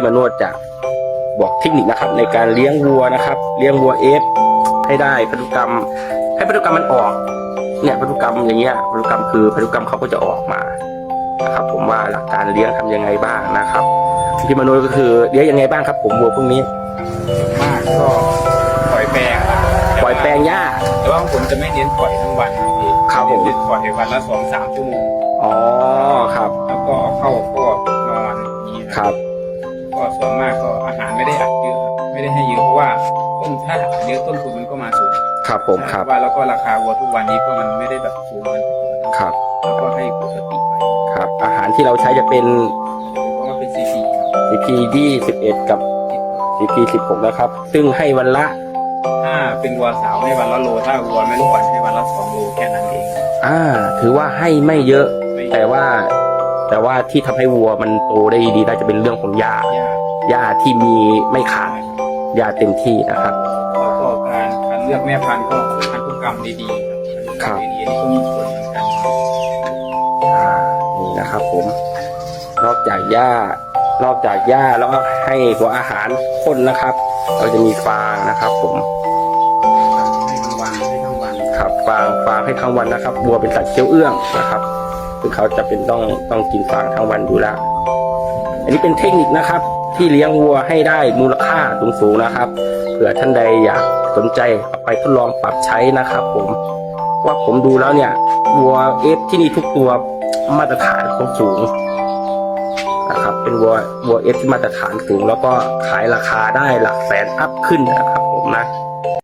พี่มโนดจะบอกเทคนิคนะครับ ในการเลี้ยงวัวนะครับ เลี้ยงวัวเอฟให้ได้พันธุกรรม ให้พันธุกรรมมันออก เนี่ยพันธุกรรมอย่างเงี้ยพันธุกรรมคือพันธุกรรมเขาก็จะออกมานะครับ ผมว่าหลักการเลี้ยงทำยังไงบ้างนะครับพี่มโนดก็คือเลี้ยงยังไงบ้างครับ ผมวัวพวกนี้มากก็ปล่อยแปลงครับปล่อยแปลงหญ้าแต่ว่าผมจะไม่เน้นปล่อยทั้งวันพี่ครับผมเน้นปล่อยวันละสองสามชั่วโมงอ๋อครับ แล้วก็เอาเข้า ส่วนมากก็อาหารไม่ได้อัดเยอะครับไม่ได้ให้เยอะเพราะว่าต้นถ้าอัดเยอะต้นทุนมันก็มาสูงครับผมครับว่าแล้วก็ราคาวัวทุกวันนี้ก็มันไม่ได้แบบสูงเหมือนก่อนครับแล้วก็ให้ปกติไปครับ อาหารที่เราใช้จะเป็นเพราะว่าเป็นซีซี CP 21กับ CP 16นะครับ ซึ่งให้วันละถ้าเป็นวัวสาวให้วันละโล ถ้าวัวแม่ลูกอ่อนให้วันละสองโลแค่นั้นเองอ่า ถือว่าให้ไม่เยอะไม่แต่ว่า แต่ว่าที่ทำให้วัวมันโตได้ดีน่าจะเป็นเรื่องของหญ้ายากหญ้าที่มีไม่ขาดหญ้าเต็มที่นะครับแล้วก็การการเลือกแม่พันธุ์ก็พันธุกรรมดีๆครับดีๆนี่ก็มีส่วนเหมือนกันอ่านี่นะครับผม นอกจากหญ้านอกจากหญ้าแล้วก็ให้หัวอาหารข้นนะครับ เราจะมีฟางนะครับผม ฟางฟางให้ทั้งวันนะครับวัวเป็นสัตว์เคี้ยวเอื้องนะครับคือเขาจะเป็นต้องต้องกินฟางทั้งวันอยู่แล้ว อันนี้เป็นเทคนิคนะครับ ที่เลี้ยงวัวให้ได้มูลค่าสูงสูงๆนะครับเผื่อท่านใดอยากสนใจเอาไปทดลองปรับใช้นะครับ ผมว่าผมดูแล้วเนี่ยวัวเอฟที่นี่ทุกตัวมาตรฐานเขาสูงนะครับ เป็นวัววัวเอฟที่มาตรฐานสูง แล้วก็ขายราคาได้หลักแสนอัพขึ้นนะครับ ผมนะ